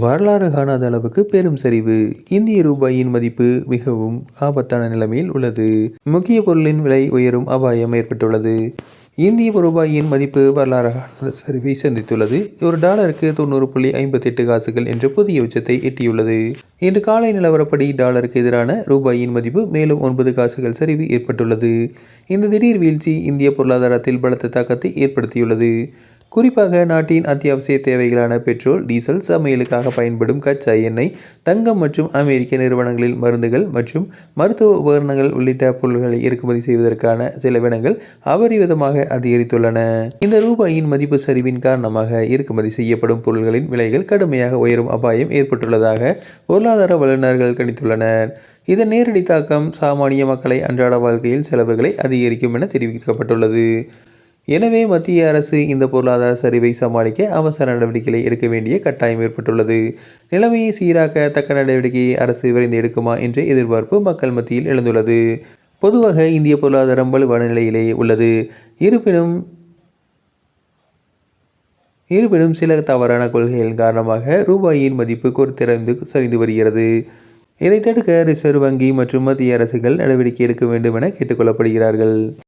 வரலாறு காணாத அளவுக்கு பெரும் சரிவு இந்திய ரூபாயின் மதிப்பு மிகவும் ஆபத்தான நிலைமையில் உள்ளது. முக்கிய பொருளின் விலை உயரும் அபாயம் ஏற்பட்டுள்ளது. இந்திய ரூபாயின் மதிப்பு வரலாறு காணாத சரிவை சந்தித்துள்ளது. ஒரு டாலருக்கு தொண்ணூறு புள்ளி ஐம்பத்தி எட்டு காசுகள் என்ற புதிய உச்சத்தை எட்டியுள்ளது. இன்று காலை நிலவரப்படி டாலருக்கு எதிரான ரூபாயின் மதிப்பு மேலும் ஒன்பது காசுகள் சரிவு ஏற்பட்டுள்ளது. இந்த திடீர் வீழ்ச்சி இந்திய பொருளாதாரத்தில் பலத்த தாக்கத்தை ஏற்படுத்தியுள்ளது. குறிப்பாக நாட்டின் அத்தியாவசிய தேவைகளான பெட்ரோல் டீசல் சமையலுக்காக பயன்படும் கச்சா எண்ணெய் தங்கம் மற்றும் அமெரிக்க நிறுவனங்களில் மருந்துகள் மற்றும் மருத்துவ உபகரணங்கள் உள்ளிட்ட பொருட்களை இறக்குமதி செய்வதற்கான செலவினங்கள் அபரிவிதமாக அதிகரித்துள்ளன. இந்த ரூபாயின் மதிப்பு சரிவின் காரணமாக இறக்குமதி செய்யப்படும் பொருட்களின் விலைகள் கடுமையாக உயரும் அபாயம் ஏற்பட்டுள்ளதாக பொருளாதார வல்லுநர்கள் கணித்துள்ளனர். இதன் நேரடி தாக்கம் சாமானிய மக்களை அன்றாட வாழ்க்கையில் செலவுகளை அதிகரிக்கும் என தெரிவிக்கப்பட்டுள்ளது. எனவே மத்திய அரசு இந்த பொருளாதார சரிவை சமாளிக்க அவசர நடவடிக்கைகளை எடுக்க வேண்டிய கட்டாயம் ஏற்பட்டுள்ளது. நிலைமையை சீராக்க தக்க நடவடிக்கையை அரசு விரைந்து எடுக்குமா என்ற எதிர்பார்ப்பு மக்கள் மத்தியில் எழுந்துள்ளது. பொதுவாக இந்திய பொருளாதாரம் வலுவான நிலையிலேயே உள்ளது. இருப்பினும் இருப்பினும் சில தவறான கொள்கைகளின் காரணமாக ரூபாயின் மதிப்பு குறித்திறந்து சரிந்து வருகிறது. இதை தடுக்க ரிசர்வ் வங்கி மற்றும் மத்திய அரசுகள் நடவடிக்கை எடுக்க வேண்டும் என கேட்டுக்கொள்ளப்படுகிறார்கள்